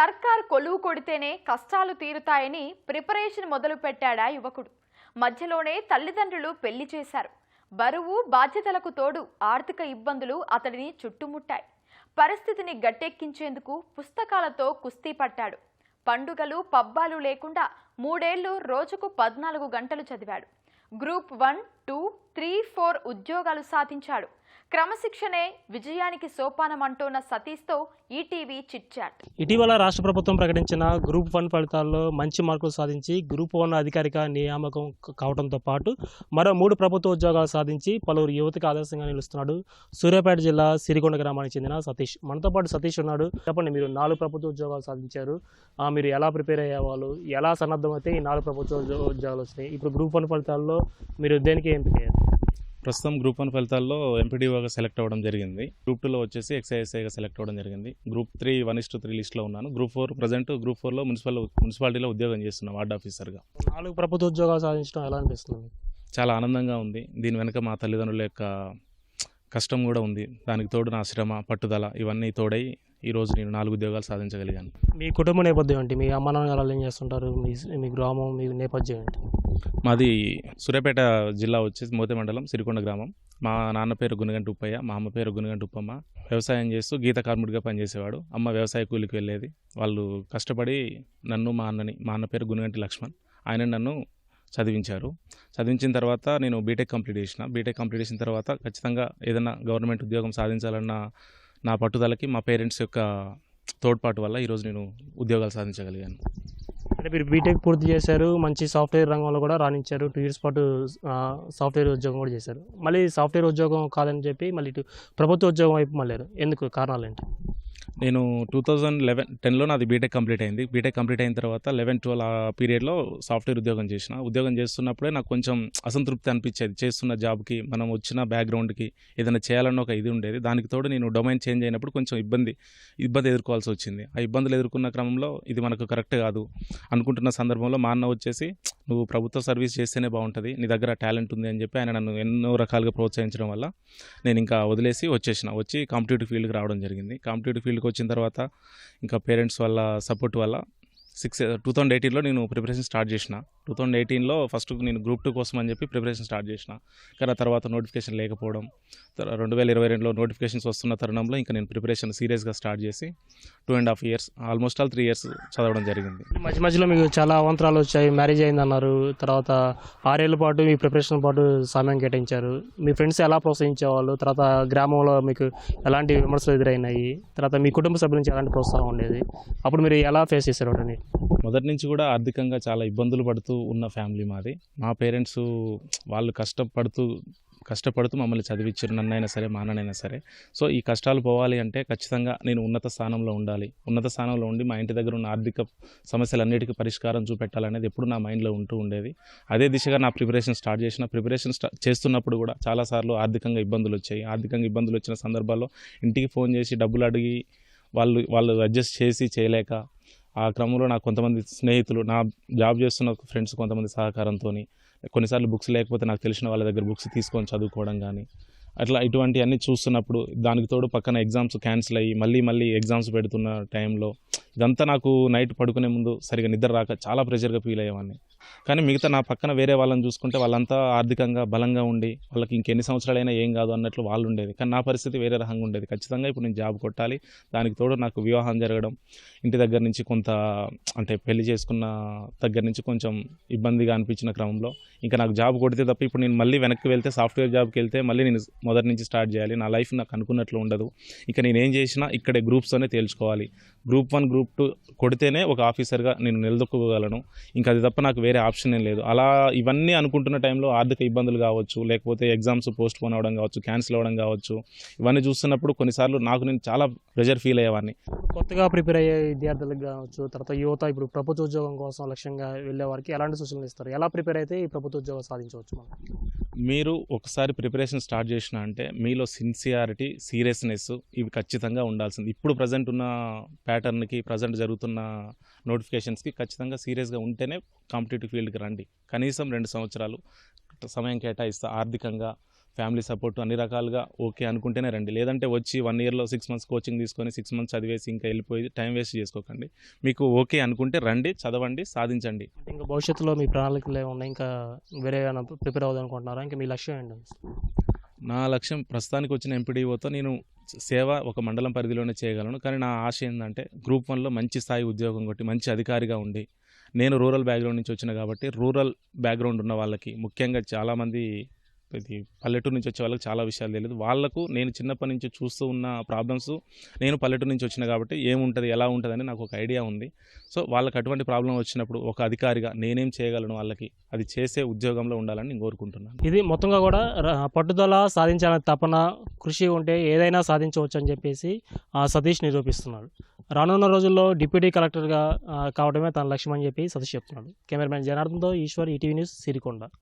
సర్కార్ కొలువు కొడితేనే కష్టాలు తీరుతాయని ప్రిపరేషన్ మొదలు పెట్టాడా యువకుడు. మధ్యలోనే తల్లిదండ్రులు పెళ్ళి చేశారు. బరువు బాధ్యతలకు తోడు ఆర్థిక ఇబ్బందులు అతడిని చుట్టుముట్టాయి. పరిస్థితిని గట్టెక్కించేందుకు పుస్తకాలతో కుస్తీ పట్టాడు. పండుగలు పబ్బాలు లేకుండా మూడేళ్ళు రోజుకు పద్నాలుగు గంటలు చదివాడు. Group one two three four ఉద్యోగాలు సాధించాడు. క్రమశిక్షణే విజయానికి సోపానం అంటున్న సతీష్తో ఈటీవీ చిట్ చాట్. ఇటీవల రాష్ట్ర ప్రభుత్వం ప్రకటించిన గ్రూప్ వన్ ఫలితాల్లో మంచి మార్కులు సాధించి గ్రూప్ వన్ అధికారిక నియామకం కావడంతో పాటు మరో మూడు ప్రభుత్వ ఉద్యోగాలు సాధించి పలువురు యువతకు ఆదర్శంగా నిలుస్తున్నాడు. సూర్యాపేట జిల్లా సిరికొండ గ్రామానికి చెందిన సతీష్. మనతో పాటు సతీష్ ఉన్నాడు. చెప్పండి మీరు నాలుగు ప్రభుత్వ ఉద్యోగాలు సాధించారు. మీరు ఎలా ప్రిపేర్ అయ్యేవాళ్ళు? ఎలా సన్నద్ధమైతే ఈ నాలుగు ప్రభుత్వ ఉద్యోగాలు వచ్చినాయి ఇప్పుడు గ్రూప్ వన్ ఫలితాల్లో మీరు దేనికి ఎంపిక అయ్యారు? ప్రస్తుతం గ్రూప్ వన్ ఫలితాల్లో ఎంపీడీఓగా సెలెక్ట్ అవ్వడం జరిగింది. గ్రూప్ టూలో వచ్చేసి ఎక్స్ఐఎస్ఐగా సెలెక్ట్ అవ్వడం జరిగింది. Group three one is to three లిస్ట్లో ఉన్నాను. గ్రూప్ ఫోర్ ప్రజెంట్ గ్రూప్ ఫోర్లో మున్సిపల్ మున్సిపాలిటీలో ఉద్యోగం చేస్తున్నాను వార్డ్ ఆఫీసర్గా నాలుగు ప్రభుత్వ ఉద్యోగాలు సాధించడం ఎలా అనిపిస్తుంది? చాలా ఆనందంగా ఉంది. దీని వెనుక మా తల్లిదండ్రుల యొక్క కష్టం కూడా ఉంది. దానికి తోడు నా శ్రమ పట్టుదల ఇవన్నీ తోడై ఈరోజు నేను నాలుగు ఉద్యోగాలు సాధించగలిగాను. మీ కుటుంబ నేపథ్యం ఏంటి? మీ అమ్మ నాన్నగారు ఏం చేస్తుంటారు? మీ మీ గ్రామం మీ నేపథ్యం ఏంటి? మాది సూర్యాపేట జిల్లా వచ్చేసి మోతే మండలం సిరికొండ గ్రామం. మా నాన్న పేరు గునగంటి ఉప్పయ్య మా అమ్మ పేరు గునగంటి ఉప్పమ్మ. వ్యవసాయం చేస్తూ గీత కార్మికుడిగా పనిచేసేవాడు. అమ్మ వ్యవసాయ కూలికి వెళ్ళేది. వాళ్ళు కష్టపడి నన్ను మా అన్నని మా అన్న పేరు గునగంటి లక్ష్మణ్. ఆయన నన్ను చదివించారు. చదివించిన తర్వాత నేను బీటెక్ కంప్లీట్ చేసిన. బీటెక్ కంప్లీట్ చేసిన తర్వాత ఖచ్చితంగా ఏదైనా గవర్నమెంట్ ఉద్యోగం సాధించాలన్న నా పట్టుదలకి మా పేరెంట్స్ యొక్క తోడ్పాటు వల్ల ఈరోజు నేను ఉద్యోగాలు సాధించగలిగాను. అంటే మీరు బీటెక్ పూర్తి చేశారు మంచి సాఫ్ట్వేర్ రంగంలో కూడా రాణించారు. టూ ఇయర్స్ పాటు సాఫ్ట్వేర్ ఉద్యోగం కూడా చేశారు. మళ్ళీ సాఫ్ట్వేర్ ఉద్యోగం కాదని చెప్పి మళ్ళీ ఇటు ప్రభుత్వ ఉద్యోగం వైపు మళ్ళారు. ఎందుకు? కారణాలు ఏంటి నేను టూ థౌజండ్ లెవెన్ టెన్లో నాది బీటెక్ కంప్లీట్ అయింది. బీటెక్ కంప్లీట్ అయిన తర్వాత లెవెన్ ట్వెల్వ్ ఆ పీరియడ్లో సాఫ్ట్వేర్ ఉద్యోగం చేసిన. ఉద్యోగం చేస్తున్నప్పుడే నాకు కొంచెం అసంతృప్తి అనిపించేది. చేస్తున్న జాబ్కి మనం వచ్చిన బ్యాక్గ్రౌండ్కి ఏదైనా చేయాలన్న ఒక ఇది ఉండేది. దానికి తోడు నేను డొమైన్ చేంజ్ అయినప్పుడు కొంచెం ఇబ్బంది ఇబ్బంది ఎదుర్కోవాల్సి వచ్చింది. ఆ ఇబ్బందులు ఎదుర్కొన్న క్రమంలో ఇది మనకు కరెక్ట్ కాదు అనుకుంటున్న సందర్భంలో మా అన్న వచ్చేసి నువ్వు ప్రభుత్వ సర్వీస్ చేస్తేనే బాగుంటుంది. నీ దగ్గర టాలెంట్ ఉంది అని చెప్పి ఆయన నన్ను ఎన్నో రకాలుగా ప్రోత్సహించడం వల్ల నేను ఇంకా వదిలేసి వచ్చేసిన. వచ్చి కాంపిటేటివ్ ఫీల్డ్కి రావడం జరిగింది. కాంపిటేటివ్ ఫీల్డ్కి వచ్చిన తర్వాత ఇంకా పేరెంట్స్ వల్ల సపోర్ట్ వల్ల సిక్స్ టూ థౌజండ్ ఎయిటీన్లో నేను ప్రిపరేషన్ స్టార్ట్ చేసిన. టూ థౌజండ్ ఎయిటీన్లో ఫస్ట్ నేను గ్రూప్ టూ కోసం అని చెప్పి ప్రిపరేషన్ స్టార్ట్ చేసిన. కానీ ఆ తర్వాత నోటిఫికేషన్ లేకపోవడం రెండు వేల ఇరవై రెండులో నోటిఫికేషన్స్ వస్తున్న తరుణంలో ఇంకా నేను ప్రిపరేషన్ సీరియస్గా స్టార్ట్ చేసి two and half years almost all three years చదవడం జరిగింది. మధ్య మధ్యలో మీకు చాలా అవంతరాలు వచ్చాయి మ్యారేజ్ అయిందన్నారు. తర్వాత ఆరేళ్ళ పాటు మీ ప్రిపరేషన్ పాటు సమయం కేటాయించారు. మీ ఫ్రెండ్స్ ఎలా ప్రోత్సహించేవాళ్ళు? తర్వాత గ్రామంలో మీకు ఎలాంటి విమర్శలు ఎదురైనాయి? తర్వాత మీ కుటుంబ సభ్యుల నుంచి ఎలాంటి ప్రోత్సాహం ఉండేది? అప్పుడు మీరు ఎలా ఫేస్ చేశారు మొదటి నుంచి కూడా ఆర్థికంగా చాలా ఇబ్బందులు పడుతూ ఉన్న ఫ్యామిలీ మాది. మా పేరెంట్స్ వాళ్ళు కష్టపడుతూ కష్టపడుతూ మమ్మల్ని చదివించారు నన్నైనా సరే మా అన్ననైనా సరే. సో ఈ కష్టాలు పోవాలి అంటే ఖచ్చితంగా నేను ఉన్నత స్థానంలో ఉండాలి. ఉన్నత స్థానంలో ఉండి మా ఇంటి దగ్గర ఉన్న ఆర్థిక సమస్యలన్నిటికీ పరిష్కారం చూపెట్టాలనేది ఎప్పుడు నా మైండ్లో ఉంటూ ఉండేది. అదే దిశగా నా ప్రిపరేషన్ స్టార్ట్ చేసిన ప్రిపరేషన్ చేస్తున్నప్పుడు కూడా చాలాసార్లు ఆర్థికంగా ఇబ్బందులు వచ్చాయి. ఆర్థికంగా ఇబ్బందులు వచ్చిన సందర్భాల్లో ఇంటికి ఫోన్ చేసి డబ్బులు అడిగి వాళ్ళు వాళ్ళు అడ్జస్ట్ చేసి చేయలేక ఆ క్రమంలో నాకు కొంతమంది స్నేహితులు నా జాబ్ చేస్తున్న ఫ్రెండ్స్ కొంతమంది సహకారంతో కొన్నిసార్లు బుక్స్ లేకపోతే నాకు తెలిసిన వాళ్ళ దగ్గర బుక్స్ తీసుకొని చదువుకోవడం కానీ అట్లా ఇటువంటివన్నీ చూస్తున్నప్పుడు దానికి తోడు పక్కన ఎగ్జామ్స్ క్యాన్సిల్ అయ్యి మళ్ళీ మళ్ళీ ఎగ్జామ్స్ పెడుతున్న టైంలో ఇదంతా నాకు నైట్ పడుకునే ముందు సరిగా నిద్ర రాక చాలా ప్రెషర్గా ఫీల్ అయ్యేవాడిని. కానీ మిగతా నా పక్కన వేరే వాళ్ళని చూసుకుంటే వాళ్ళంతా ఆర్థికంగా బలంగా ఉండి వాళ్ళకి ఇంకెన్ని సంవత్సరాలైనా ఏం కాదు అన్నట్లు వాళ్ళు ఉండేది. కానీ నా పరిస్థితి వేరే రకంగా ఉండేది. ఖచ్చితంగా ఇప్పుడు నేను జాబ్ కొట్టాలి. దానికి తోడు నాకు వివాహం జరగడం ఇంటి దగ్గర నుంచి కొంత అంటే పెళ్ళి చేసుకున్న దగ్గర నుంచి కొంచెం ఇబ్బందిగా అనిపించిన క్రమంలో ఇంకా నాకు జాబ్ కొడితే తప్ప ఇప్పుడు నేను మళ్ళీ వెనక్కి వెళ్తే సాఫ్ట్వేర్ జాబ్కి వెళ్తే మళ్ళీ నేను మొదటి నుంచి స్టార్ట్ చేయాలి. నా లైఫ్ నాకు అనుకున్నట్లు ఉండదు. ఇక నేను ఏం చేసినా ఇక్కడే గ్రూప్స్తోనే తేల్చుకోవాలి. గ్రూప్ వన్ గ్రూప్ టూ కొడితేనే ఒక ఆఫీసర్గా నేను నిలదొక్కగలను ఇంకా అది తప్ప నాకు వేరే ఆప్షన్ ఏం లేదు. అలా ఇవన్నీ అనుకుంటున్న టైంలో ఆర్థిక ఇబ్బందులు కావచ్చు లేకపోతే ఎగ్జామ్స్ పోస్ట్ పోన్ అవ్వడం కావచ్చు క్యాన్సిల్ అవ్వడం కావచ్చు ఇవన్నీ చూస్తున్నప్పుడు కొన్నిసార్లు నాకు నేను చాలా ప్రెజర్ ఫీల్ అయ్యేవాడిని. కొత్తగా ప్రిపేర్ అయ్యే విద్యార్థులకు కావచ్చు తర్వాత యువత ఇప్పుడు ప్రభుత్వ ఉద్యోగం కోసం లక్ష్యంగా వెళ్ళే వారికి ఎలాంటి సూచనలు ఇస్తారు? ఎలా ప్రిపేర్ అయితే ఈ ప్రభుత్వ ఉద్యోగం సాధించవచ్చు మనం? మీరు ఒకసారి ప్రిపరేషన్ స్టార్ట్ చేసిన అంటే మీలో సిన్సియారిటీ సీరియస్నెస్ ఇవి ఖచ్చితంగా ఉండాల్సింది. ఇప్పుడు ప్రజెంట్ ఉన్న ప్యాటర్న్కి ప్రజెంట్ జరుగుతున్న నోటిఫికేషన్స్కి ఖచ్చితంగా సీరియస్గా ఉంటేనే కాంపిటేటివ్ ఫీల్డ్కి రండి. కనీసం రెండు సంవత్సరాలు సమయం కేటాయిస్తా ఆర్థికంగా ఫ్యామిలీ సపోర్ట్ అన్ని రకాలుగా ఓకే అనుకుంటేనే రండి. లేదంటే వచ్చి వన్ ఇయర్లో సిక్స్ మంత్స్ కోచింగ్ తీసుకొని సిక్స్ మంత్స్ చదివేసి ఇంకా వెళ్ళిపోయి టైం వేస్ట్ చేసుకోకండి. మీకు ఓకే అనుకుంటే రండి చదవండి సాధించండి. ఇంకా భవిష్యత్తులో మీ ప్రణాళికలు ఏమైనా ఉన్నాయి? ఇంకా వేరే ప్రిపేర్ అవ్వదు అనుకుంటున్నారా ఇంకా మీ లక్ష్యం ఏంటి? నా లక్ష్యం ప్రస్తుతానికి వచ్చిన ఎంపీడీఓతో నేను సేవ ఒక మండలం పరిధిలోనే చేయగలను. కానీ నా ఆశ ఏంటంటే గ్రూప్ వన్లో మంచి స్థాయి ఉద్యోగం కొట్టి మంచి అధికారిగా ఉండి నేను రూరల్ బ్యాక్గ్రౌండ్ నుంచి వచ్చిన కాబట్టి రూరల్ బ్యాక్గ్రౌండ్ ఉన్న వాళ్ళకి ముఖ్యంగా చాలామంది ఇది పల్లెటూరు నుంచి వచ్చే వాళ్ళకి చాలా విషయాలు తెలియదు. వాళ్ళకు నేను చిన్నప్పటి నుంచి చూస్తూ ఉన్న ప్రాబ్లమ్స్ నేను పల్లెటూరు నుంచి వచ్చిన కాబట్టి ఏముంటుంది ఎలా ఉంటుందని నాకు ఒక ఐడియా ఉంది. సో వాళ్ళకి అటువంటి ప్రాబ్లం వచ్చినప్పుడు ఒక అధికారిగా నేనేం చేయగలను వాళ్ళకి అది చేసే ఉద్యోగంలో ఉండాలని నేను కోరుకుంటున్నాను. ఇది మొత్తంగా కూడా పట్టుదల సాధించాలనే తపన కృషి ఉంటే ఏదైనా సాధించవచ్చు అని చెప్పేసి ఆ, సతీష్ నిరూపిస్తున్నాడు. రానున్న రోజుల్లో డిప్యూటీ కలెక్టర్గా కావడమే తన లక్ష్యం అని చెప్పి సతీష్ చెప్తున్నాడు. కెమెరామెన్ జనార్దన్తో ఈశ్వర్ ఈటీవీ న్యూస్ సిరికొండ.